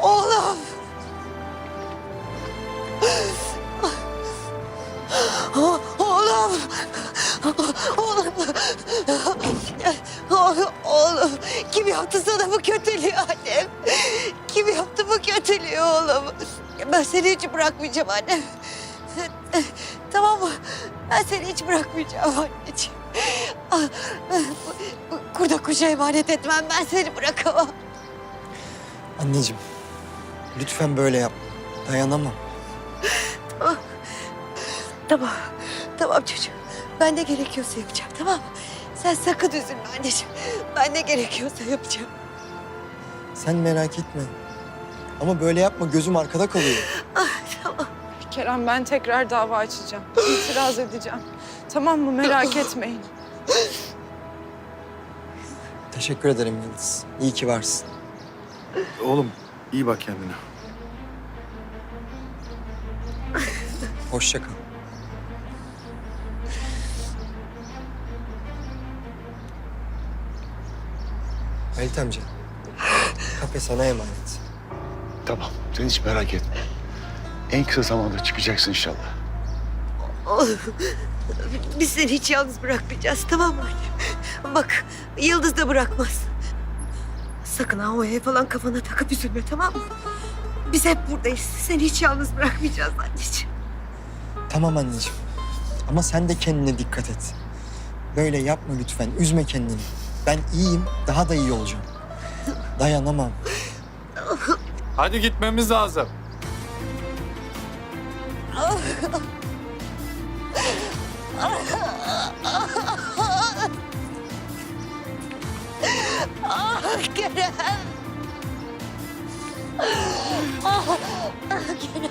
Oğlum. Oğlum. Oğlum. Oğlum. Kim yaptı sana bu kötülüğü annem? Kim yaptı bu kötülüğü oğlum? Ben seni hiç bırakmayacağım annem. Tamam mı? Ben seni hiç bırakmayacağım anneciğim. Ah, Kurda kuşa emanet etmem. Ben seni bırakamam. Anneciğim, lütfen böyle yap. Dayanamam. Tamam. Tamam çocuğum. Ben ne gerekiyorsa yapacağım tamam mı? Sen sakın üzülme anneciğim. Ben ne gerekiyorsa yapacağım. Sen merak etme. Ama böyle yapma, gözüm arkada kalıyor. Ah, tamam. Kerem ben tekrar dava açacağım. İtiraz edeceğim. Tamam mı? Merak etmeyin. Teşekkür ederim Yıldız. İyi ki varsın. Oğlum iyi bak kendine. Hoşça kal. Halit amca, kafe sana emanet. Tamam sen hiç merak etme. En kısa zamanda çıkacaksın inşallah. Oğlum, biz seni hiç yalnız bırakmayacağız tamam mı annem? Bak Yıldız da bırakmaz. Sakın ha o eve falan kafana takıp üzülme tamam mı? Biz hep buradayız. Seni hiç yalnız bırakmayacağız anneciğim. Tamam anneciğim. Ama sen de kendine dikkat et. Böyle yapma lütfen, üzme kendini. Ben iyiyim, daha da iyi olacağım. Dayanamam. Hadi gitmemiz lazım. Ah Kerem. Ah, ah Kerem.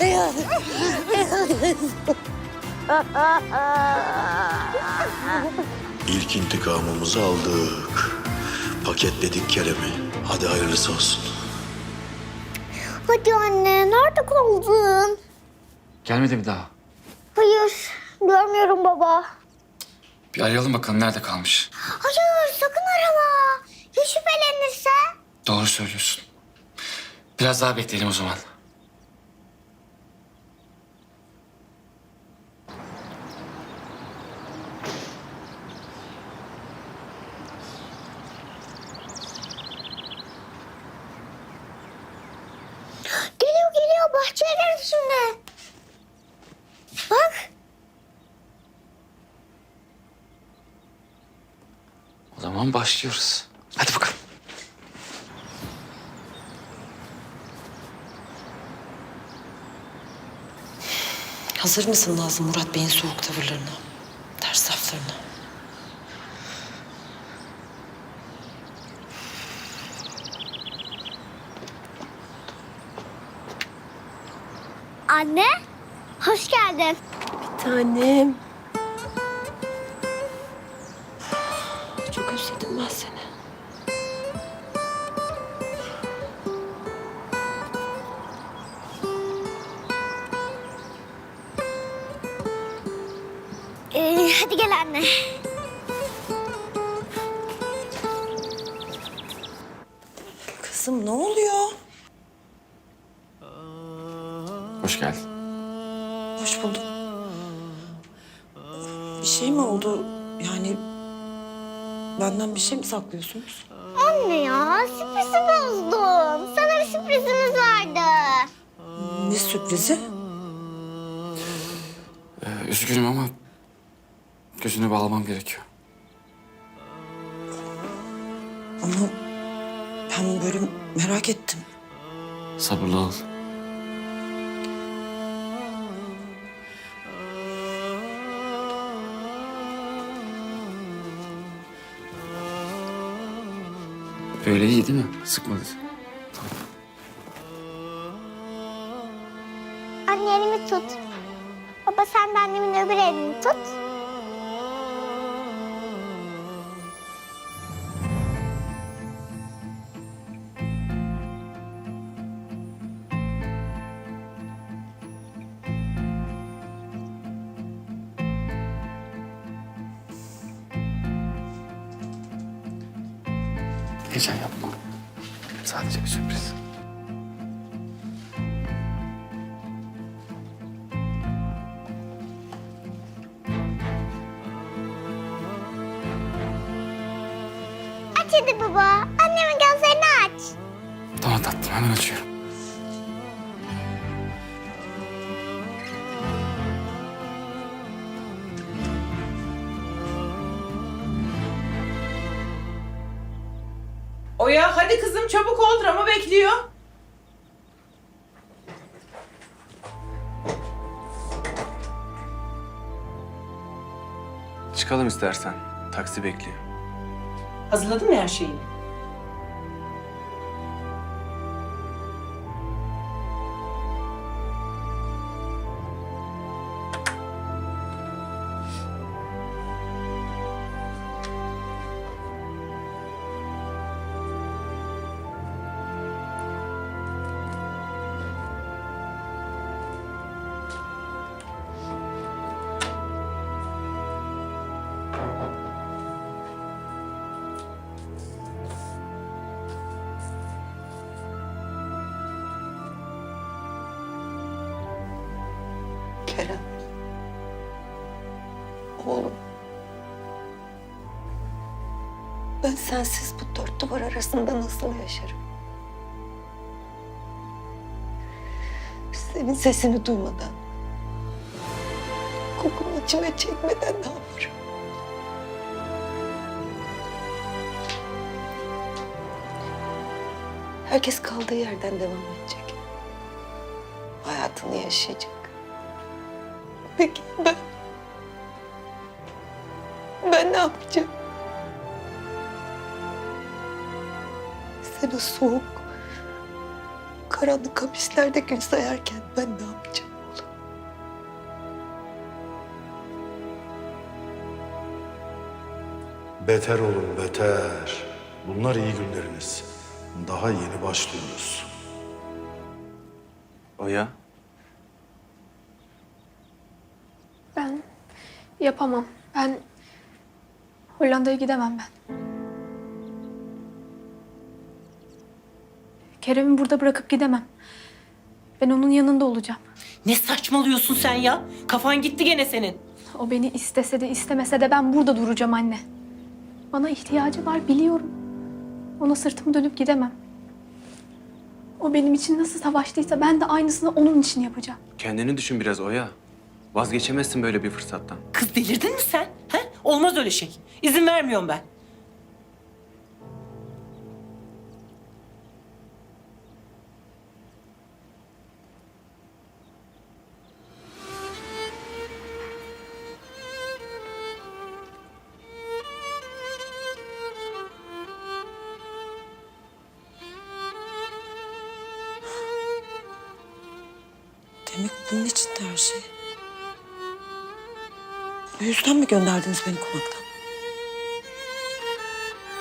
Yıldız. İlk intikamımızı aldık. Paketledik Kerem'i. Hadi hayırlısı olsun. Hadi anne, nerede kaldın? Gelmedi mi daha? Hayır, görmüyorum baba. Bir arayalım bakalım nerede kalmış. Hayır, sakın arama. Ya şüphelenirse? Doğru söylüyorsun. Biraz daha bekleyelim o zaman. Geliyor, geliyor. Bahçeler üstünde. Bak, O zaman başlıyoruz. Hadi bakalım. Hazır mısın Nazlı Murat Bey'in soğuk tavırlarına, ters laflarına? anne. Hoş geldin. Tanem. Ben seni. Ee, hadi gel anne. Kızım ne oluyor? Hoş geldin. Hoş buldum. Bir şey mi oldu? Yani benden bir şey mi saklıyorsunuz? Anne ya, sürprizi bozdun. Sana bir sürprizimiz vardı. Ne sürprizi? Ee, üzgünüm ama gözünü bağlamam gerekiyor. Ama ben böyle merak ettim. Sabırlı ol. Böyle iyi değil mi? Sıkmadı. Anne elimi tut. Baba sen de annemin öbür elini tut. Heyecan yapma. Sadece bir sürpriz. Aç hadi baba. Annemin gözlerini aç. Tamam tatlım hemen açıyorum. Oya hadi kızım çabuk ol drama bekliyor. Çıkalım istersen. Taksi bekliyor. Hazırladın mı her şeyi? Oğlum. Ben sensiz bu dört duvar arasında nasıl yaşarım? Senin sesini duymadan, kokunu içime çekmeden ne yaparım? Herkes kaldığı yerden devam edecek. Hayatını yaşayacak. Peki ben? Ben ne yapacağım? Sen o soğuk, karanlık hapislerde gün sayarken ben ne yapacağım? Beter olun beter. Bunlar iyi günleriniz. Daha yeni başlıyoruz. Oya. Ben yapamam. Ben Hollanda'ya gidemem ben. Kerem'i burada bırakıp gidemem. Ben onun yanında olacağım. Ne saçmalıyorsun sen ya? Kafan gitti gene senin. O beni istese de istemese de ben burada duracağım anne. Bana ihtiyacı var biliyorum. Ona sırtımı dönüp gidemem. O benim için nasıl savaştıysa ben de aynısını onun için yapacağım. Kendini düşün biraz Oya. Vazgeçemezsin böyle bir fırsattan. Kız delirdin mi sen? He? Olmaz öyle şey. İzin vermiyorum ben. Demek bunun için de her şey. Bu yüzden mi gönderdiniz beni konaktan?